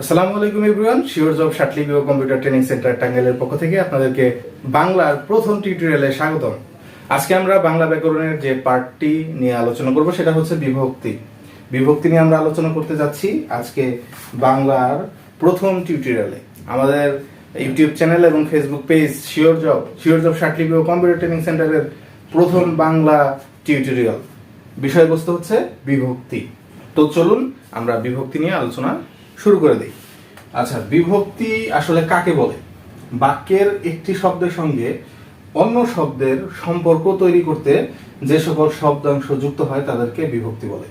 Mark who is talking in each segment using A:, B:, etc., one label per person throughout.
A: আসসালামু আলাইকুম everyone sure job শাটলি বিও কম্পিউটার ট্রেনিং সেন্টার টাঙ্গাইলের পক্ষ থেকে আপনাদেরকে বাংলার প্রথম টিউটোরিয়ালে স্বাগতম। আজকে আমরা বাংলা ব্যাকরণের যে পার্টটি নিয়ে আলোচনা করব, সেটা হচ্ছে বিভক্তি। বিভক্তি নিয়ে আমরা আলোচনা করতে যাচ্ছি আজকে বাংলার প্রথম টিউটোরিয়ালে আমাদের ইউটিউব চ্যানেল এবং Facebook page sure job sure job শাটলি বিও কম্পিউটার ট্রেনিং সেন্টারের প্রথম বাংলা টিউটোরিয়াল বিষয়বস্তু হচ্ছে বিভক্তি। তো চলুন আমরা বিভক্তি নিয়ে আলোচনা শুরু করে দিই। আচ্ছা বিভক্তি আসলে কাকে বলে? বাক্যের একটি শব্দের সঙ্গে অন্য শব্দের সম্পর্ক তৈরি করতে যে সকল শব্দাংশ যুক্ত হয় তাদেরকে বিভক্তি বলে।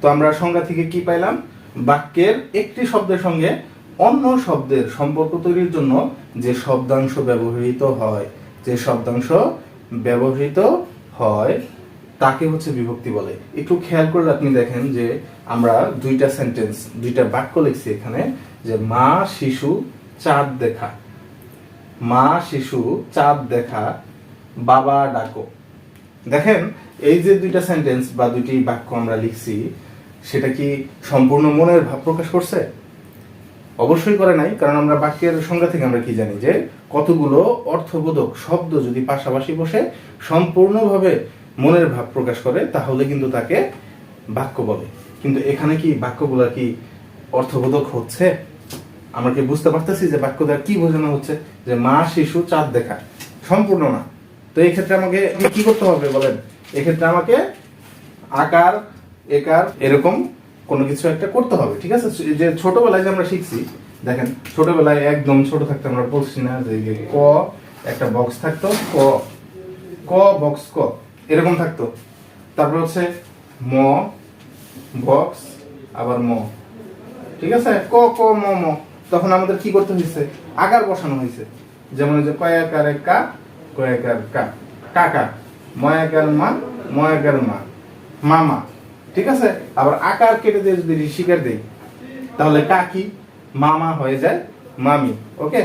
A: তো আমরা সংজ্ঞা থেকে কি পাইলাম? বাক্যের একটি শব্দের সঙ্গে অন্য শব্দের সম্পর্ক তৈরির জন্য যে শব্দাংশ ব্যবহৃত হয়, যে শব্দাংশ ব্যবহৃত হয় তাকে হচ্ছে বিভক্তি বলে। একটু খেয়াল করলে আপনি দেখেন যে আমরা দুইটা সেন্টেন্স দুইটা বাক্য লিখছি এখানে যে মা শিশু চাঁদ দেখা। মা শিশু চাঁদ দেখা, বাবা ডাকো। দেখেন, এই যে দুইটা সেন্টেন্স বা দুইটি বাক্য আমরা লিখছি, সেটা কি সম্পূর্ণ মনের ভাব প্রকাশ করছে? অবশ্যই করে নাই, কারণ আমরা বাক্যের সংজ্ঞা থেকে আমরা কি জানি যে কতগুলো অর্থবোধক শব্দ যদি পাশাপাশি বসে, সম্পূর্ণভাবে মনের ভাব প্রকাশ করে, তাহলে কিন্তু তাকে বাক্য বলে। কিন্তু এখানে কি বাক্যগুলো কি অর্থবোধক হচ্ছে? আমরা কি বুঝতে পারতেছি যে বাক্য দ্বারা কি বোঝানো হচ্ছে? যে মা শিশু চাঁদ দেখা। সম্পূর্ণ না। তো এই ক্ষেত্রে আমাকে কি করতে হবে বলেন? এক্ষেত্রে আমাকে আকার, একার এরকম কোনো কিছু একটা করতে হবে, ঠিক আছে? যে ছোটবেলায় যে আমরা শিখছি, দেখেন, ছোটবেলায় একদম ছোট থাকতে আমরা বলছি না যে যে ক, একটা বক্স থাকতো, ক। ক বক্স ক। এরকম থাকতো। তারপর হচ্ছে ম, বক্স, আবার ম। ঠিক আছে? ক ক, ম ম। তখন আমাদের কি করতে হয়েছে? আকার বসানো হয়েছে। যেমন যে কয়াকারে কা কয়াকার কা। কাকা ময়াকার মা ময়াকার মা মামা ঠিক আছে? আবার আকার কেটে দিয়ে যদি ঋষিকার দেই, তাহলে কাকি মামা হয়ে যায় মামি। ওকে?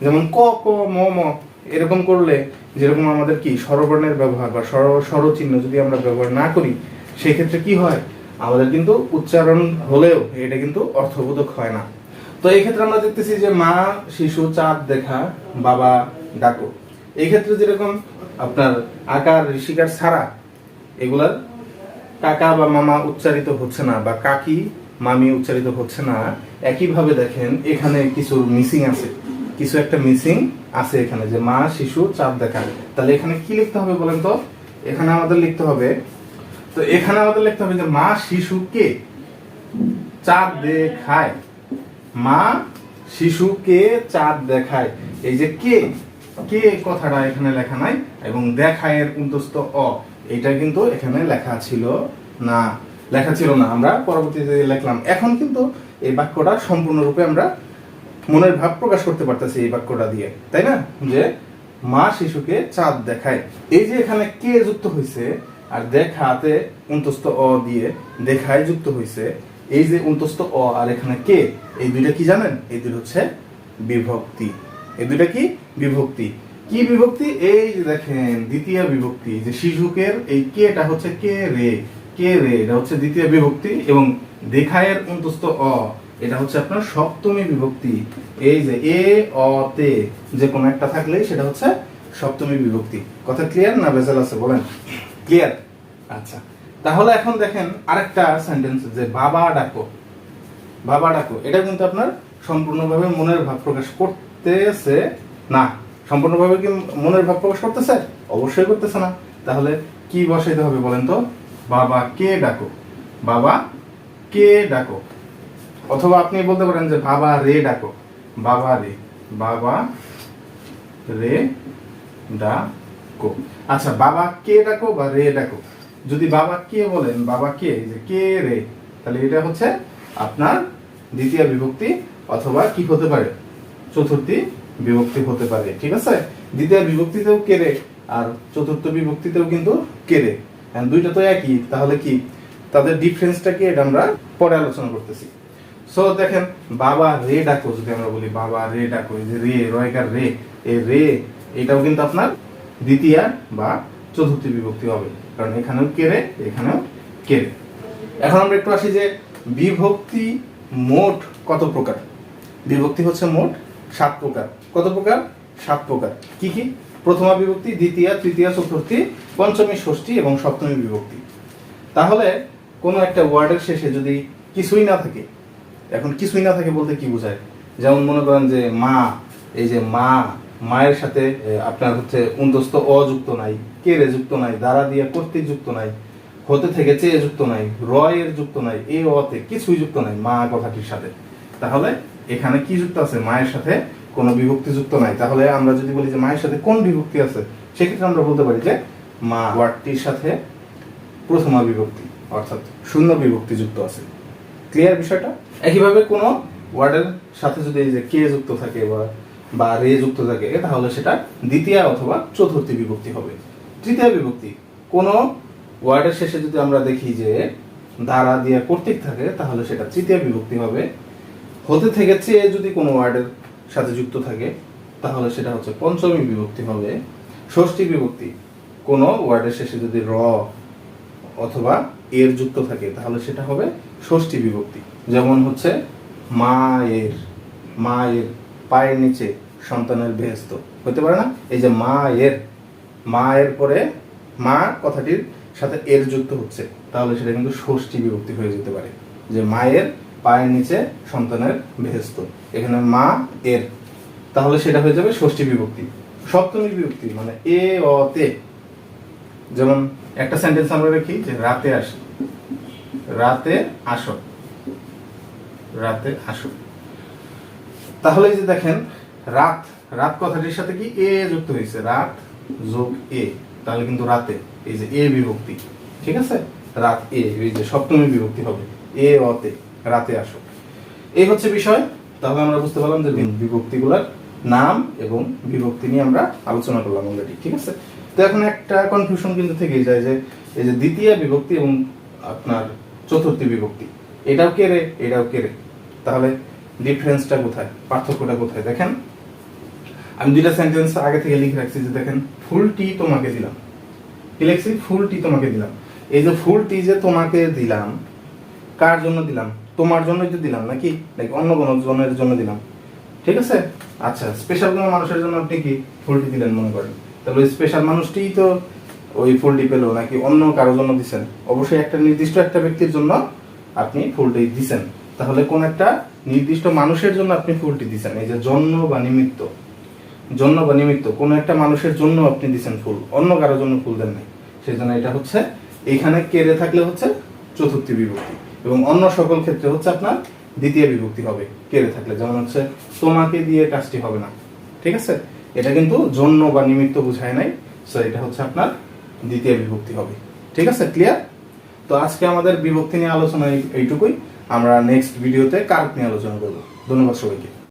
A: যেমন ক ক, ম ম। এরকম করলে যেরকম আমাদের কি স্বরবর্ণের ব্যবহার বা স্বর, স্বরচিহ্ন যদি আমরা ব্যবহার না করি, সেক্ষেত্রে কি হয়? আমাদের কিন্তু উচ্চারণ হলেও এটা কিন্তু অর্থবোধক হয় না। তো এই ক্ষেত্রে আমরা দেখতেছি যে মা, শিশু, চাঁদ, দেখা, বাবা, ডাকো। এই ক্ষেত্রে যেরকম আপনার আকার ঋষিকার ছাড়া এগুলার কাকা বা মামা উচ্চারিত হচ্ছে না বা কাকি, মামি উচ্চারিত হচ্ছে না, একইভাবে দেখেন এখানে কিছু মিসিং আছে। কিছু একটা মিসিং আছে এখানে, যে মা, শিশু, চাঁদ দেখা। তাহলে এখানে কি লিখতে হবে বলেন তো? এখানে আমাদের লিখতে হবে, তো এখানে আমাদের লিখতে হবে যে মা শিশুকে চাঁদ দেখায়। মা শিশুকে চাঁদ দেখায়? এই যে কে? কে কথাটা এখানে লেখা নাই, এবং দেখায়ের উন্তস্ত অ। এটা কিন্তু এখানে লেখা ছিল না। লেখা ছিল না, আমরা পরবর্তীতে লিখলাম এখন কিন্তু এই বাক্যটা সম্পূর্ণরূপে আমরা মনের ভাব প্রকাশ করতে পারতেছি এই বাক্যটা দিয়ে, তাই না? যে মা শিশুকে চাঁদ দেখায়। এই যে এখানে কে যুক্ত হয়েছে আর দেখাতে উন্তস্ত অ দিয়ে দেখায় যুক্ত হয়েছে এই যে উন্তস্ত অ আর এখানে কে, এই দুইটা কি জানেন? এই দুটো হচ্ছে বিভক্তি। এই দুইটা কি? বিভক্তি। কি বিভক্তি? এই যে দেখেন, দ্বিতীয় বিভক্তি, যে শিশুকের এই কেটা হচ্ছে কে রে কে রে, এটা হচ্ছে দ্বিতীয় বিভক্তি এবং দেখায়ের অন্তস্থ অ এটা হচ্ছে আপনার সপ্তমী বিভক্তি। এই যে এ অ তে যে কোনো একটা থাকলেই সেটা হচ্ছে সপ্তমী বিভক্তি। কথা ক্লিয়ার না ভেজাল আছে? বলেন। ক্লিয়ার আচ্ছা। তাহলে এখন দেখেন আরেকটা সেন্টেন্স যে বাবা ডাকো। বাবা ডাকো। এটা কিন্তু আপনার সম্পূর্ণভাবে মনের ভাব প্রকাশ করতেছে না। সম্পূর্ণভাবে কি মনের ভাব প্রকাশ করতেছে? অবশ্যই করতেছে না। তাহলে কি বসাইতে হবে বলেন তো? বাবা কে ডাকো? বাবা কে ডাকো? অথবা আপনি বলতে পারেন যে বাবা রে ডাকো। বাবা রে বাবা রে ডাকো। আচ্ছা বাবা কে ডাকো বা রে ডাকো? যদি বাবা কে বলেন, বাবা কে? যে কে রে, তাহলে এটা হচ্ছে আপনার দ্বিতীয় বিভক্তি অথবা কি হতে পারে? চতুর্থী বিভক্তি হতে পারে, ঠিক আছে? দ্বিতীয় বিভক্তিতেও কে কেরে আর চতুর্থ বিভক্তিতেও কিন্তু কেরে And দুইটা তো একই, তাহলে কি? তাদের ডিফারেন্সটা কি? এটা আমরা পরে আলোচনা করতেছি। সো দেখেন, বাবা রে ডাকো যদি আমরা বলি, বাবা রে ডাকো, এই যে রে, রয়কার রে, এই রে, এটাও কিন্তু আপনার দ্বিতীয় বা চতুর্থী বিভক্তি হবে। কারণ এখানেও কেরে এখানেও কেরে এখন আমরা একটু আসি যে বিভক্তি মোট কত প্রকার? বিভক্তি হচ্ছে মোট সাত প্রকার। কত প্রকার? সাত প্রকার। কি কি? প্রথমা বিভক্তি, দ্বিতীয়, তৃতীয়, চতুর্থী, পঞ্চমী, ষষ্ঠী এবং সপ্তমী বিভক্তি। তাহলে কোনো একটা ওয়ার্ডের শেষে যদি কিছুই না থাকে এখন কিছুই না থাকে বলতে কি বোঝায়? যেমন মনে করেন যে মা, এই যে মা, মায়ের সাথে আপনার হচ্ছে উন্তস্ত অযুক্ত নাই কেরে যুক্ত নাই দ্বারা দিয়ে কর্তৃক যুক্ত নাই, হতে থেকে চেয়ে যুক্ত নাই, রয়ের যুক্ত নাই, এ অতে কিছুই যুক্ত নাই, মা কথাটির সাথে। তাহলে এখানে কি যুক্ত আছে? মায়ের সাথে কোনো বিভক্তি যুক্ত নাই। তাহলে আমরা যদি বলি যে মায়ের সাথে কোন বিভক্তি আছে? সেক্ষেত্রে আমরা বলতে পারি যে মা ওয়ার্ডটির সাথে প্রথমা বিভক্তি, অর্থাৎ শূন্য বিভক্তি যুক্ত আছে। ক্লিয়ার বিষয়টা? একইভাবে কোনো ওয়ার্ডের সাথে যদি এই যে কে যুক্ত থাকে বা বা রে যুক্ত থাকে, তাহলে সেটা দ্বিতীয় অথবা চতুর্থী বিভক্তি হবে। তৃতীয় বিভক্তি, কোনো ওয়ার্ডের শেষে যদি আমরা দেখি যে দ্বারা দিয়ে কর্তৃক থাকে, তাহলে সেটা তৃতীয় বিভক্তি হবে। হতে থেকে চেয়ে যদি কোনো ওয়ার্ডের সাথে যুক্ত থাকে, তাহলে সেটা হচ্ছে পঞ্চমী বিভক্তি হবে। ষষ্ঠী বিভক্তি, কোনো ওয়ার্ডের শেষে যদি র অথবা এর যুক্ত থাকে, তাহলে সেটা হবে ষষ্ঠী বিভক্তি। যেমন হচ্ছে, মায়ের মায়ের পায়ের নিচে সন্তানের বেহেস্ত। হতে পারে না? এই যে মায়ের মায়ের পরে মা কথাটির সাথে এর যুক্ত হচ্ছে, তাহলে সেটা কিন্তু ষষ্ঠী বিভক্তি হয়ে যেতে পারে। যে মায়ের পায়ের নিচে সন্তানের বেহেস্ত, এখানে মা এর। তাহলে সেটা হয়ে যাবে ষষ্ঠী বিভক্তি। সপ্তমী বিভক্তি মানে এ, অ, তে। যেমন একটা সেন্টেন্স আমরা রাখি যে রাতে আসি। রাতে আসো। রাতে আসো। তাহলে এই যে দেখেন, রাত রাত কথাটির সাথে কি এ যুক্ত হয়েছে? রাত যোগ এ, তাহলে কিন্তু রাতে, এই যে এ বিভক্তি, ঠিক আছে? রাত এ, এই যে সপ্তমী বিভক্তি হবে, এ অতে, রাতে আসো। এই হচ্ছে বিষয়, তাহলে আমরা বুঝতে পারলাম যে বিভক্তিগুলোর নাম এবং বিভক্তি নিয়ে আমরা আলোচনা করলাম অলরেডি ঠিক আছে? তো এখন একটা কনফিউশন কিন্তু থেকেই যায় যে, এই যে দ্বিতীয় বিভক্তি এবং আপনার চতুর্থী বিভক্তি। এটাও কে রে? এটাও কে রে? তাহলে ডিফারেন্সটা কোথায়? পার্থক্যটা কোথায়? দেখেন, আমি দুইটা সেন্টেন্স আগে থেকে লিখে রাখছি যে দেখেন ফুলটি তোমাকে দিলাম। কি লিখছি? ফুলটি তোমাকে দিলাম। এই যে ফুল টি যে তোমাকে দিলাম, কার জন্য দিলাম? তোমার জন্যই যে দিলাম নাকি? লাইক অন্য কোনো জনের জন্য দিলাম? ঠিক আছে? আচ্ছা স্পেশাল কোনো মানুষের জন্য আপনি কি ফুলটি দিলেন মনে করেন? তাহলে স্পেশাল মানুষটিই তো ওই ফুলটি পেল নাকি অন্য কারোর জন্য দিছেন? অবশ্যই একটা নির্দিষ্ট একটা ব্যক্তির জন্য আপনি ফুলটি দিছেন। তাহলে কোন একটা নির্দিষ্ট মানুষের জন্য আপনি ফুলটি দিছেন। এই যে জন্ম বা নিমিত্ত। জন্য বা নিমিত্ত, কোনো একটা মানুষের জন্য আপনি দিছেন ফুল অন্য কারোর জন্য ফুল দেন নাই। সেই জন্য এটা হচ্ছে এখানে কেড়ে থাকলে হচ্ছে চতুর্থী বিভক্তি এবং অন্য সকল ক্ষেত্রে হচ্ছে আপনার দ্বিতীয় বিভক্তি হবে, কেড়ে থাকলে। যেমন হচ্ছে, তোমাকে দিয়ে কাজটি হবে না। ঠিক আছে? এটা কিন্তু জন্য বা নিমিত্ত বুঝায় নাই। সো এটা হচ্ছে আপনার দ্বিতীয় বিভক্তি হবে। ঠিক আছে? ক্লিয়ার তো আজকে আমাদের বিভক্তি নিয়ে আলোচনা এইটুকুই। আমরা নেক্সট ভিডিওতে কার্ক নিয়ে আলোচনা করব। ধন্যবাদ সবাইকে।